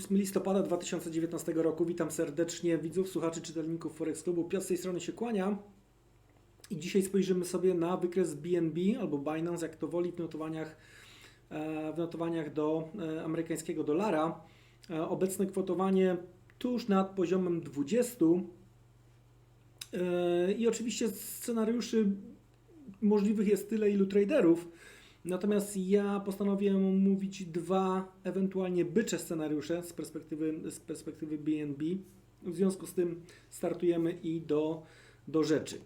8 listopada 2019 roku. Witam serdecznie widzów, słuchaczy, czytelników Forex Klubu. Piotr z tej strony się kłania. I dzisiaj spojrzymy sobie na wykres BNB albo Binance, jak to woli, w notowaniach, e, w notowaniach do e, amerykańskiego dolara. E, Obecne kwotowanie tuż nad poziomem 20. E, I oczywiście scenariuszy możliwych jest tyle, ilu traderów. Natomiast ja postanowiłem omówić dwa ewentualnie bycze scenariusze z perspektywy, z perspektywy BNB. W związku z tym startujemy i do, do rzeczy.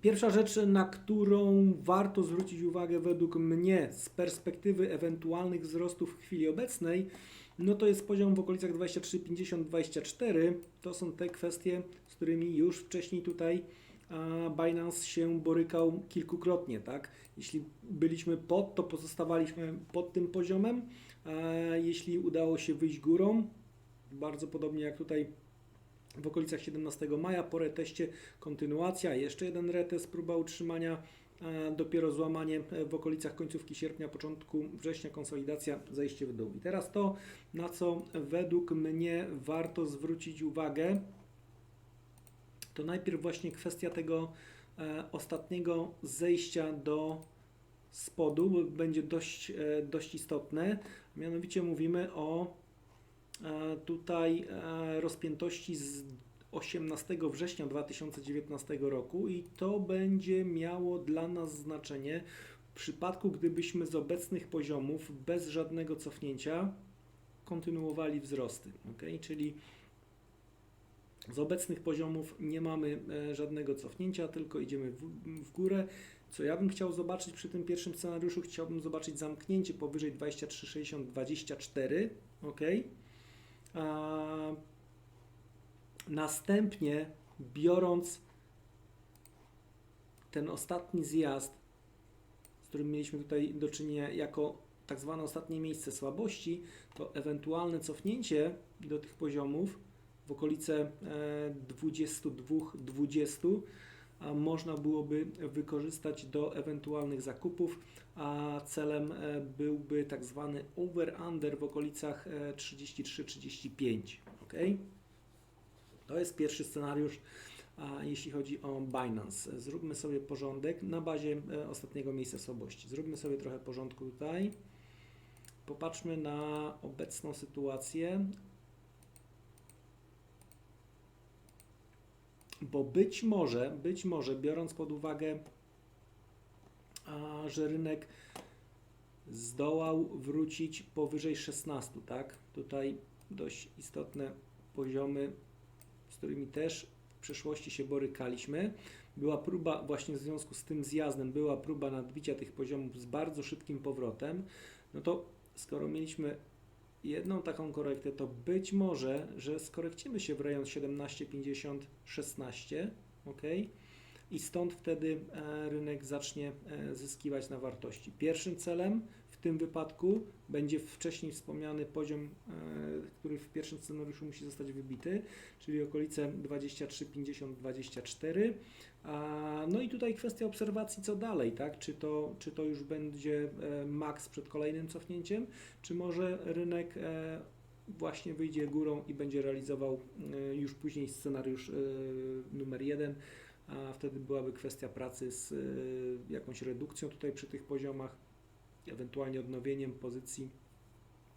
Pierwsza rzecz, na którą warto zwrócić uwagę według mnie z perspektywy ewentualnych wzrostów w chwili obecnej, no to jest poziom w okolicach 23,50-24. To są te kwestie, z którymi już wcześniej tutaj a Binance się borykał kilkukrotnie, tak? Jeśli byliśmy pod, to pozostawaliśmy pod tym poziomem. Jeśli udało się wyjść górą, bardzo podobnie jak tutaj w okolicach 17 maja, po reteście kontynuacja, jeszcze jeden retest, próba utrzymania, dopiero złamanie w okolicach końcówki sierpnia, początku września, konsolidacja, zejście w dół. I teraz to, na co według mnie warto zwrócić uwagę, to najpierw właśnie kwestia tego e, ostatniego zejścia do spodu będzie dość, e, dość istotne. Mianowicie mówimy o e, tutaj rozpiętości z 18 września 2019 roku i to będzie miało dla nas znaczenie w przypadku, gdybyśmy z obecnych poziomów bez żadnego cofnięcia kontynuowali wzrosty. Okay? Czyli z obecnych poziomów nie mamy e, żadnego cofnięcia, tylko idziemy w, w górę. Co ja bym chciał zobaczyć przy tym pierwszym scenariuszu? Chciałbym zobaczyć zamknięcie powyżej 23,60-24. Ok. A, następnie, biorąc ten ostatni zjazd, z którym mieliśmy tutaj do czynienia jako tak zwane ostatnie miejsce słabości, to ewentualne cofnięcie do tych poziomów w okolice 22-20 a można byłoby wykorzystać do ewentualnych zakupów, a celem e, byłby tak zwany over-under w okolicach e, 33-35. Ok? To jest pierwszy scenariusz, jeśli chodzi o Binance. Zróbmy sobie porządek na bazie e, ostatniego miejsca słabości. Zróbmy sobie trochę porządku tutaj. Popatrzmy na obecną sytuację. Bo być może, być może, biorąc pod uwagę, a, że rynek zdołał wrócić powyżej 16, tak? Tutaj dość istotne poziomy, z którymi też w przeszłości się borykaliśmy. Była próba, właśnie w związku z tym zjazdem, była próba nadbicia tych poziomów z bardzo szybkim powrotem. No to skoro mieliśmy jedną taką korektę, to być może, że skorekcimy się w rejon 17,50-16, ok? I stąd wtedy e, rynek zacznie e, zyskiwać na wartości. Pierwszym celem tym wypadku będzie wcześniej wspomniany poziom, e, który w pierwszym scenariuszu musi zostać wybity, czyli okolice 23,50-24. No i tutaj kwestia obserwacji, co dalej, tak? Czy to, czy to już będzie maks przed kolejnym cofnięciem, czy może rynek właśnie wyjdzie górą i będzie realizował już później scenariusz numer jeden, a wtedy byłaby kwestia pracy z jakąś redukcją tutaj przy tych poziomach, ewentualnie odnowieniem pozycji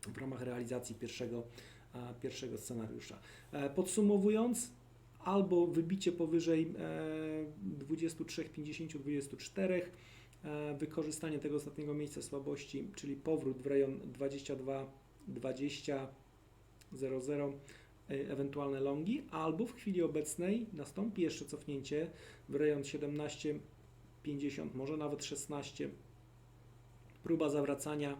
w ramach realizacji pierwszego, pierwszego scenariusza. Podsumowując, albo wybicie powyżej 23, 50, 24, wykorzystanie tego ostatniego miejsca słabości, czyli powrót w rejon 22, 20, 00, ewentualne longi, albo w chwili obecnej nastąpi jeszcze cofnięcie w rejon 17, 50, może nawet 16, próba zawracania,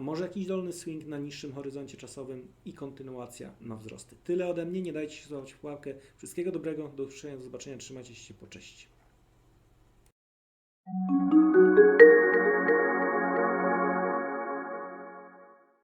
może jakiś dolny swing na niższym horyzoncie czasowym i kontynuacja na wzrosty. Tyle ode mnie, nie dajcie się złapać w pułapkę. Wszystkiego dobrego, do usłyszenia, do zobaczenia, trzymajcie się po cześć.